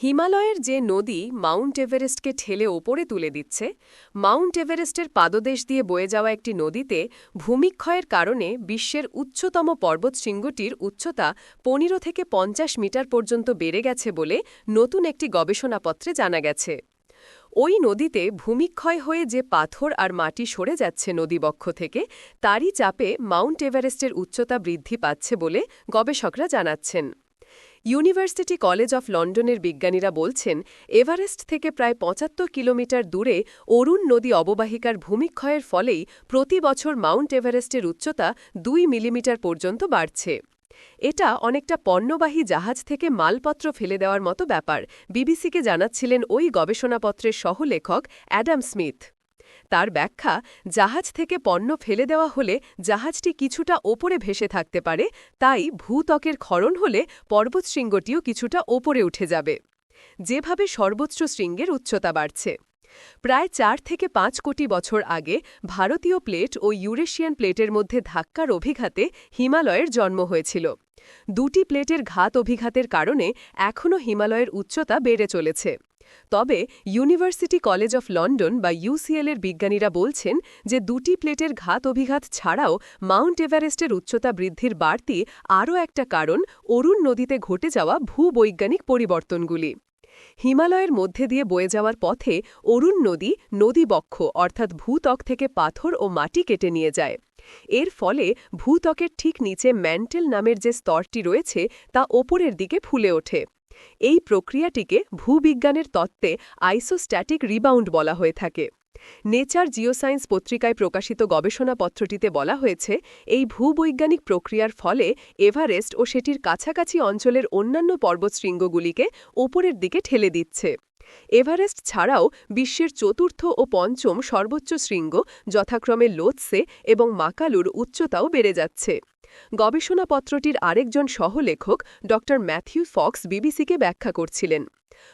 হিমালয়ের যে নদী মাউন্ট এভারেস্টকে ঠেলে ওপরে তুলে দিচ্ছে, মাউন্ট এভারেস্টের পাদদেশ দিয়ে বয়ে যাওয়া একটি নদীতে ভূমিক্ষয়ের কারণে বিশ্বের উচ্চতম পর্বত শৃঙ্গটির উচ্চতা পনেরো থেকে পঞ্চাশ মিটার পর্যন্ত বেড়ে গেছে বলে নতুন একটি গবেষণাপত্রে জানা গেছে। ওই নদীতে ভূমিক্ষয় হয়ে যে পাথর আর মাটি সরে যাচ্ছে নদীবক্ষ থেকে, তারই চাপে মাউন্ট এভারেস্টের উচ্চতা বৃদ্ধি পাচ্ছে বলে গবেষকরা জানাচ্ছেন। ইউনিভার্সিটি কলেজ অফ লন্ডনের বিজ্ঞানীরা বলছেন, এভারেস্ট থেকে প্রায় পঁচাত্তর কিলোমিটার দূরে অরুণ নদী অববাহিকার ভূমিক্ষয়ের ফলেই প্রতি বছর মাউন্ট এভারেস্টের উচ্চতা দুই মিলিমিটার পর্যন্ত বাড়ছে। এটা অনেকটা পণ্যবাহী জাহাজ থেকে মালপত্র ফেলে দেওয়ার মতো ব্যাপার, বিবিসিকে জানাচ্ছিলেন ওই গবেষণাপত্রের সহলেখক অ্যাডাম স্মিথ। তার ব্যাখ্যা, জাহাজ থেকে পণ্য ফেলে দেওয়া হলে জাহাজটি কিছুটা ওপরে ভেসে থাকতে পারে, তাই ভূত্বকের ক্ষরণ হলে পর্বতশৃঙ্গটিও কিছুটা ওপরে উঠে যাবে। যেভাবে সর্বোচ্চ শৃঙ্গের উচ্চতা বাড়ছে। প্রায় চার থেকে পাঁচ কোটি বছর আগে ভারতীয় প্লেট ও ইউরেশিয়ান প্লেটের মধ্যে ধাক্কার অভিঘাতে হিমালয়ের জন্ম হয়েছিল। দুটি প্লেটের ঘাত অভিঘাতের কারণে এখনও হিমালয়ের উচ্চতা বেড়ে চলেছে। তবে ইউনিভার্সিটি কলেজ অফ লন্ডন বা ইউসিএলের বিজ্ঞানীরা বলছেন যে দুটি প্লেটের ঘাত অভিঘাত ছাড়াও মাউন্ট এভারেস্টের উচ্চতা বৃদ্ধির বাড়তি আরও একটা কারণ অরুণ নদীতে ঘটে যাওয়া ভূবৈজ্ঞানিক পরিবর্তনগুলি। হিমালয়ের মধ্যে দিয়ে বয়ে যাওয়ার পথে অরুণ নদী নদীবক্ষ অর্থাৎ ভূত্বক থেকে পাথর ও মাটি কেটে নিয়ে যায়। এর ফলে ভূত্বকের ঠিক নিচে ম্যান্টেল নামের যে স্তরটি রয়েছে তা ওপরের দিকে ফুলে ওঠে। এই প্রক্রিয়াটিকে ভূবিজ্ঞানের তত্ত্বে আইসোস্ট্যাটিক রিবাউন্ড বলা হয়ে থাকে। নেচার জিওসায়েন্স পত্রিকায় প্রকাশিত গবেষণাপত্রটিতে বলা হয়েছে, এই ভূবৈজ্ঞানিক প্রক্রিয়ার ফলে এভারেস্ট ও সেটির কাছাকাছি অঞ্চলের অন্যান্য পর্বতশৃঙ্গগুলিকে ওপরের দিকে ঠেলে দিচ্ছে। এভারেস্ট ছাড়াও বিশ্বের চতুর্থ ও পঞ্চম সর্বোচ্চ শৃঙ্গ যথাক্রমে লোৎসে এবং মাকালুর উচ্চতাও বেড়ে যাচ্ছে। গবেষণাপত্রটির আরেকজন সহলেখক ড ম্যাথিউ ফক্স বিবিসিকে ব্যাখ্যা করছিলেন।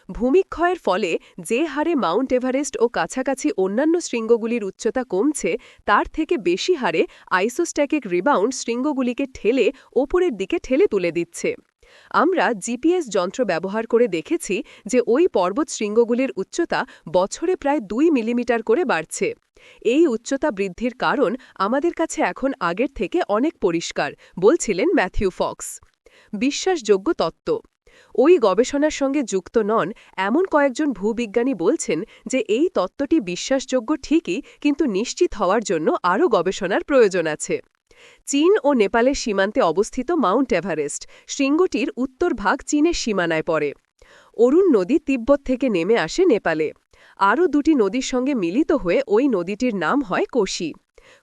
ভূমিক্ষয়ের ফলে যে হারে মাউন্ট এভারেস্ট ও কাছাকাছি অন্যান্য শৃঙ্গগুলির উচ্চতা কমছে, তার থেকে বেশি হারে আইসোস্ট্যাকিক রিবাউন্ড শৃঙ্গগুলিকে ঠেলে ওপরের দিকে ঠেলে তুলে দিচ্ছে। আমরা জিপিএস যন্ত্র ব্যবহার করে দেখেছি যে ওই পর্বত শৃঙ্গগুলির উচ্চতা বছরে প্রায় দুই মিলিমিটার করে বাড়ছে। এই উচ্চতা বৃদ্ধির কারণ আমাদের কাছে এখন আগের থেকে অনেক পরিষ্কার, বলছিলেন ম্যাথিউ ফক্স। বিশ্বাসযোগ্য তত্ত্ব। ওই গবেষণার সঙ্গে যুক্ত নন এমন কয়েকজন ভূবিজ্ঞানী বলছেন যে এই তত্ত্বটি বিশ্বাসযোগ্য ঠিকই, কিন্তু নিশ্চিত হওয়ার জন্য আরও গবেষণার প্রয়োজন আছে। চীন ও নেপালের সীমান্তে অবস্থিত মাউন্ট এভারেস্ট, শৃঙ্গটির উত্তর ভাগ চীনের সীমানায় পড়ে। অরুণ নদী তিব্বত থেকে নেমে আসে নেপালে। আরও দুটি নদীর সঙ্গে মিলিত হয়ে ওই নদীটির নাম হয় কোশি।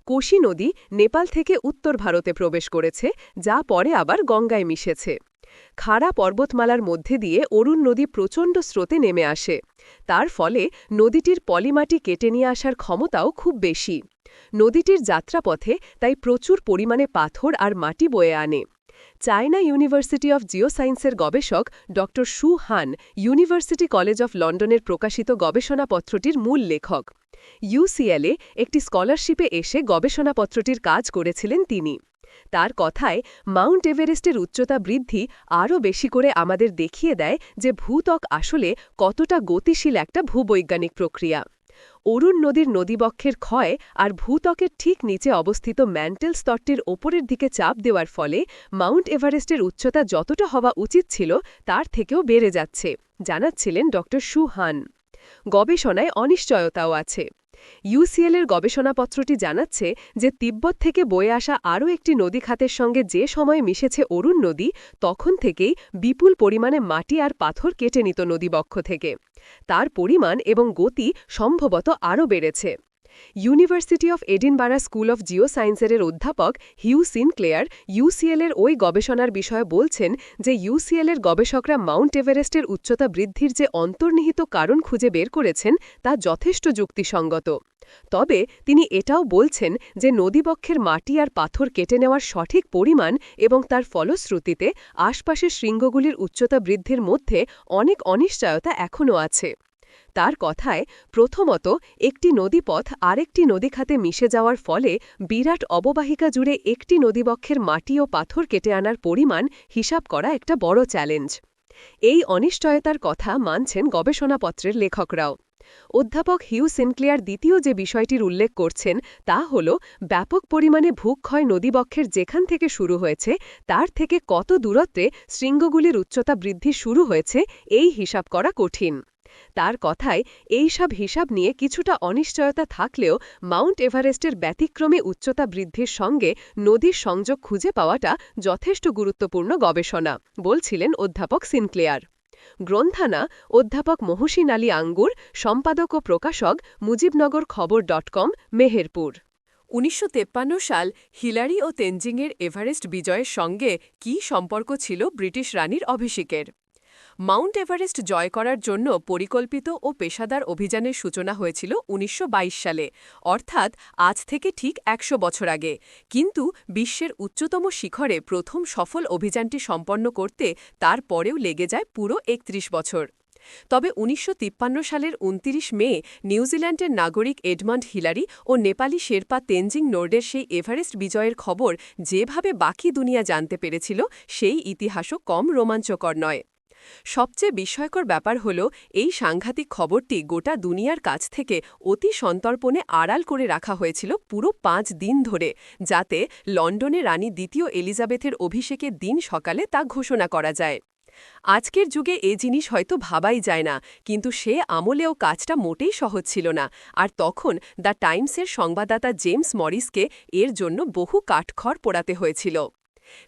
কোশি নদী নেপাল থেকে উত্তর ভারতে প্রবেশ করেছে, যা পরে আবার গঙ্গায় মিশেছে। খাড়া পর্বতমালার মধ্যে দিয়ে অরুণ নদী প্রচণ্ড স্রোতে নেমে আসে। তার ফলে নদীটির পলিমাটি কেটে নিয়ে আসার ক্ষমতাও খুব বেশি। নদীটির যাত্রাপথে তাই প্রচুর পরিমাণে পাথর আর মাটি বয়ে আনে। চায়না ইউনিভার্সিটি অফ জিওসায়েন্সের গবেষক ড Shu Han university college of লন্ডনের প্রকাশিত গবেষণাপত্রটির মূল লেখক। ইউসিএলএ একটি স্কলারশিপে এসে গবেষণাপত্রটির কাজ করেছিলেন তিনি। তার কথায়, মাউন্ট এভারেস্টের উচ্চতা বৃদ্ধি আরও বেশি করে আমাদের দেখিয়ে দেয় যে ভূত্বক আসলে কতটা গতিশীল একটা ভূবৈজ্ঞানিক প্রক্রিয়া। অরুণ নদীর নদীবক্ষের ক্ষয় আর ভূত্বকের ঠিক নিচে অবস্থিত ম্যান্টেল স্তরটির ওপরের দিকে চাপ দেওয়ার ফলে মাউন্ট এভারেস্টের উচ্চতা যতটা হওয়া উচিত ছিল, তার থেকেও বেড়ে যাচ্ছে, জানাচ্ছিলেন ড সুহান। গবেষণায় অনিশ্চয়তাও আছে। ইউসিএলের গবেষণাপত্রটি জানাচ্ছে যে তিব্বত থেকে বয়ে আসা আরও একটি নদী খাতের সঙ্গে যে সময়ে মিশেছে অরুণ নদী, তখন থেকেই বিপুল পরিমাণে মাটি আর পাথর কেটে নিত নদীবক্ষ থেকে। তার পরিমাণ এবং গতি সম্ভবত আরও বেড়েছে। University of Edinburgh school of Jio সায়েন্সের অধ্যাপক হিউ সিনক্লেয়ার ইউসিএলের ওই গবেষণার বিষয়ে বলছেন যে ইউসিএলের গবেষকরা মাউন্ট এভারেস্টের উচ্চতা বৃদ্ধির যে অন্তর্নিহিত কারণ খুঁজে বের করেছেন, তা যথেষ্ট যুক্তিসঙ্গত। তবে তিনি এটাও বলছেন যে নদীবক্ষের মাটি আর পাথর কেটে নেওয়ার সঠিক পরিমাণ এবং তার ফলশ্রুতিতে আশপাশের শৃঙ্গগুলির উচ্চতা বৃদ্ধির মধ্যে অনেক অনিশ্চয়তা এখনও আছে। তার কথায় প্রথমত একটি নদীপথ আরেকটি নদী খাতে মিশে যাওয়ার ফলে বিরাট অববাহিকা জুড়ে একটি নদীবক্ষের মাটি ও পাথর কেটে আনার পরিমাণ হিসাব করা একটা বড় চ্যালেঞ্জ। এই অনিশ্চয়তার কথা মানছেন গবেষণাপত্রের লেখকরাও। অধ্যাপক হিউ সিনক্লেয়ার দ্বিতীয় যে বিষয়টির উল্লেখ করছেন তা হল, ব্যাপক পরিমাণে ভূক্ষয় নদীবক্ষের যেখান থেকে শুরু হয়েছে, তার থেকে কত দূরত্বে শৃঙ্গগুলির উচ্চতা বৃদ্ধি শুরু হয়েছে, এই হিসাব করা কঠিন। তার কথায় এইসব হিসাব নিয়ে কিছুটা অনিশ্চয়তা থাকলেও মাউন্ট এভারেস্টের ব্যতিক্রমে উচ্চতা বৃদ্ধির সঙ্গে নদীর সংযোগ খুঁজে পাওয়াটা যথেষ্ট গুরুত্বপূর্ণ গবেষণা, বলছিলেন অধ্যাপক সিনক্লেয়ার। গ্রন্থানা, অধ্যাপক মহসিন আলী আঙ্গুর, সম্পাদক ও প্রকাশক মুজিবনগর খবর ডট কম, মেহেরপুর। উনিশশো সাল হিলারি ও তেনজিংয়ের এভারেস্ট বিজয়ের সঙ্গে কি সম্পর্ক ছিল ব্রিটিশ রানীর অভিষেকের? মাউন্ট এভারেস্ট জয় করার জন্য পরিকল্পিত ও পেশাদার অভিযানের সূচনা হয়েছিল উনিশশো বাইশ সালে, অর্থাৎ আজ থেকে ঠিক একশো বছর আগে। কিন্তু বিশ্বের উচ্চতম শিখরে প্রথম সফল অভিযানটি সম্পন্ন করতে তার পরেও লেগে যায় পুরো একত্রিশ বছর। তবে উনিশশো তিপ্পান্ন সালের উনতিরিশ মে নিউজিল্যান্ডের নাগরিক এডমন্ড হিলারি ও নেপালি শেরপা তেনজিং নোর্ডের সেই এভারেস্ট বিজয়ের খবর যেভাবে বাকি দুনিয়া জানতে পেরেছিল, সেই ইতিহাসও কম রোমাঞ্চকর নয়। সবচেয়ে বিস্ময়কর ব্যাপার হল, এই সাংঘাতিক খবরটি গোটা দুনিয়ার কাছ থেকে অতি সন্তর্পণে আড়াল করে রাখা হয়েছিল পুরো পাঁচ দিন ধরে, যাতে লন্ডনে রানী দ্বিতীয় এলিজাবেথের অভিষেকের দিন সকালে তা ঘোষণা করা যায়। আজকের যুগে এ জিনিস হয়তো ভাবাই যায় না, কিন্তু সে আমলেও কাজটা মোটেই সহজ ছিল না, আর তখন দ্য টাইমসের সংবাদদাতা জেমস মরিসকে এর জন্য বহু কাঠখড় পোড়াতে হয়েছিল।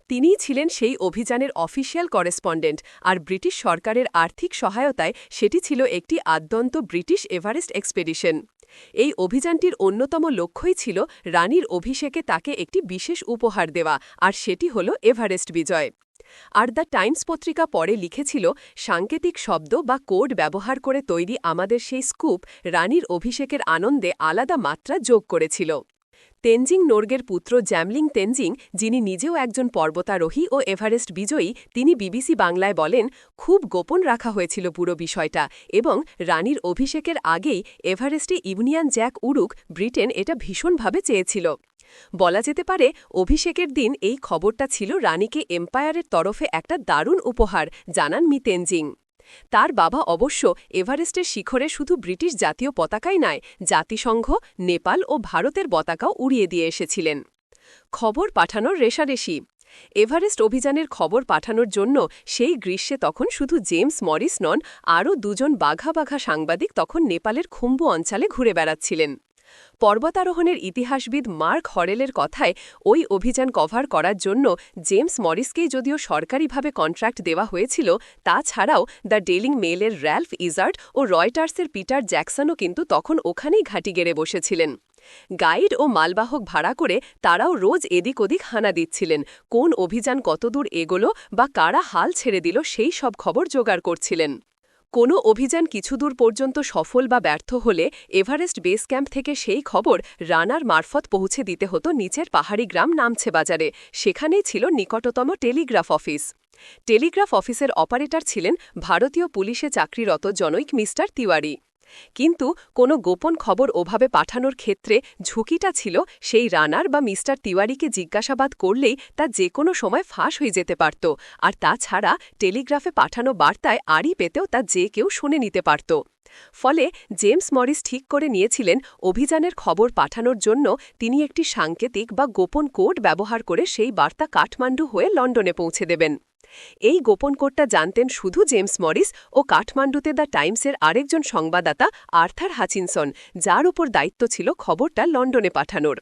তিনিই ছিলেন সেই অভিযানের অফিসিয়াল করেসপন্ডেন্ট, আর ব্রিটিশ সরকারের আর্থিক সহায়তায় সেটি ছিল একটি আদ্যন্ত ব্রিটিশ এভারেস্ট এক্সপেডিশন। এই অভিযানটির অন্যতম লক্ষ্যই ছিল রানীর অভিষেকে তাকে একটি বিশেষ উপহার দেওয়া, আর সেটি হল এভারেস্ট বিজয়। আর দ্য টাইমস পত্রিকা পরে লিখেছিল, সাংকেতিক শব্দ বা কোড ব্যবহার করে তৈরি আমাদের সেই স্কুপ রানীর অভিষেকের আনন্দে আলাদা মাত্রা যোগ করেছিল। তেনজিং নোর্গের পুত্র জ্যামলিং তেনজিং, যিনি নিজেও একজন পর্বতারোহী ও এভারেস্ট বিজয়ী, তিনি বিবিসি বাংলায় বলেন, খুব গোপন রাখা হয়েছিল পুরো বিষয়টা এবং রানীর অভিষেকের আগেই এভারেস্টে ইউনিয়ন জ্যাক উড়ুক ব্রিটেন এটা ভীষণভাবে চেয়েছিল। বলা যেতে পারে, অভিষেকের দিন এই খবরটা ছিল রানীকে এম্পায়ারের তরফে একটা দারুণ উপহার, জানান মি তেনজিং। তার বাবা অবশ্য এভারেস্টের শিখরে শুধু ব্রিটিশ জাতীয় পতাকাই নয়, জাতিসংঘ, নেপাল ও ভারতের পতাকাও উড়িয়ে দিয়ে এসেছিলেন। খবর পাঠানোর রেশারেশি। এভারেস্ট অভিযানের খবর পাঠানোর জন্য সেই গ্রীষ্মে তখন শুধু জেমস মরিস নন, আরও দুজন বাঘা বাঘা সাংবাদিক তখন নেপালের খুম্বু অঞ্চলে ঘুরে বেড়াচ্ছিলেন। পর্বতারোহণের ইতিহাসবিদ মার্ক হরেলের কথায় ওই অভিযান কভার করার জন্য জেমস মরিসকেই যদিও সরকারিভাবে কন্ট্রাক্ট দেওয়া হয়েছিল তা ছাড়াও দ্য ডেলিং মেলের র্যালফ ইজার্ড ও রয়টার্সের পিটার জ্যাকসনও কিন্তু তখন ওখানেই ঘাঁটি গেড়ে বসেছিলেন। গাইড ও মালবাহক ভাড়া করে তারাও রোজ এদিক ওদিক হানা দিচ্ছিলেন, কোন অভিযান কতদূর এগোলো বা কারা হাল ছেড়ে দিল সেই সব খবর জোগাড় করছিলেন। কোনো অভিযান কিছুদূর পর্যন্ত সফল বা ব্যর্থ হলে এভারেস্ট বেস ক্যাম্প থেকে সেই খবর রানার মারফত পৌঁছে দিতে হতো নিচের পাহাড়ি গ্রাম নামছে বাজারে। সেখানেই ছিল নিকটতম টেলিগ্রাফ অফিস। টেলিগ্রাফ অফিসের অপারেটর ছিলেন ভারতীয় পুলিশে চাকরিরত জনৈক মিস্টার তিওয়ারি। কিন্তু কোনো গোপন খবর ওভাবে পাঠানোর ক্ষেত্রে ঝুঁকিটা ছিল সেই রানার বা মিস্টার তিওয়ারিকে জিজ্ঞাসাবাদ করলেই তা যে কোনো সময় ফাঁস হয়ে যেতে পারত। আর তাছাড়া টেলিগ্রাফে পাঠানো বার্তায় আড়ি পেতেও তা যে কেউ শুনে নিতে পারত। ফলে জেমস মরিস ঠিক করে নিয়েছিলেন অভিযানের খবর পাঠানোর জন্য তিনি একটি সাংকেতিক বা গোপন কোড ব্যবহার করে সেই বার্তা কাঠমান্ডু হয়ে লন্ডনে পৌঁছে দেবেন। এই গোপন কোডটা জানতেন শুধু জেমস মরিস ও কাঠমান্ডুতে দ্য টাইমসের আরেকজন সংবাদদাতা আর্থার হাচিনসন, যার উপর দায়িত্ব ছিল খবরটা লন্ডনে পাঠানোর।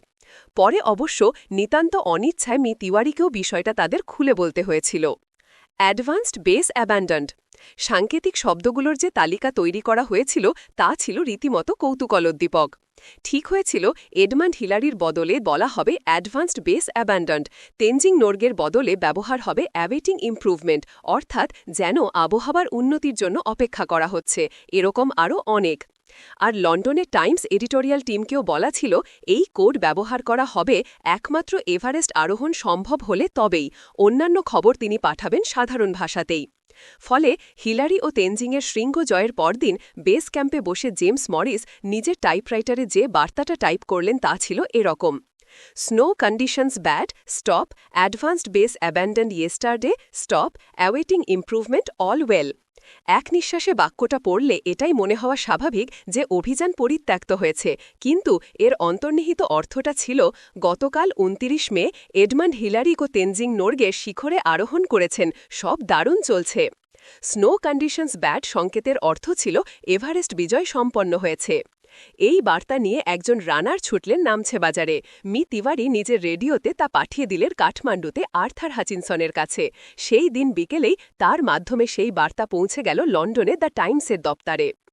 পরে অবশ্য নিতান্ত অনিচ্ছায় মি তিওয়ারিকেও বিষয়টা তাদের খুলে বলতে হয়েছিল। Advanced base abandoned. সাংকেতিক শব্দগুলোর যে তালিকা তৈরি করা হয়েছিল তা ছিল রীতিমতো কৌতুকলোদ্দীপক। ঠিক হয়েছিল, এডমান্ড হিলারির বদলে বলা হবে অ্যাডভান্সড বেস অ্যাবান্ডন্ড। তেনজিং নোর্গের বদলে ব্যবহার হবে অ্যাওয়েটিং ইম্প্রুভমেন্ট, অর্থাৎ যেন আবহাওয়ার উন্নতির জন্য অপেক্ষা করা হচ্ছে, এরকম আরও অনেক। আর লন্ডনের টাইমস এডিটোরিয়াল টিমকেও বলা ছিল, এই কোড ব্যবহার করা হবে একমাত্র এভারেস্ট আরোহণ সম্ভব হলে তবেই, অন্যান্য খবর তিনি পাঠাবেন সাধারণ ভাষাতেই। ফলে হিলারি ও তেনজিংয়ের শৃঙ্গ জয়ের পরদিন বেস ক্যাম্পে বসে জেমস মরিস নিজের টাইপরাইটারে যে বার্তাটা টাইপ করলেন তা ছিল এরকম। Snow conditions bad, stop, advanced base abandoned yesterday, stop, awaiting improvement, all well. এক নিঃশ্বাসে বাক্যটা পড়লে এটাই মনে হওয়া স্বাভাবিক যে অভিযান পরিত্যক্ত হয়েছে। কিন্তু এর অন্তর্নিহিত অর্থটা ছিল, গতকাল উনতিরিশ মে এডমান্ড হিলারিক ও তেনজিং নোর্গে শিখরে আরোহণ করেছেন, সব দারুণ চলছে। স্নো কন্ডিশনস ব্যাট সংকেতের অর্থ ছিল এভারেস্ট বিজয় সম্পন্ন হয়েছে। এই বার্তা নিয়ে একজন রানার ছুটলেন নামছে বাজারে। মি তিওয়ারি নিজের রেডিওতে তা পাঠিয়ে দিলেন কাঠমান্ডুতে আর্থার হাচিনসনের কাছে। সেই দিন বিকেলেই তার মাধ্যমে সেই বার্তা পৌঁছে গেল লন্ডনে দ্য টাইমসের দপ্তরে।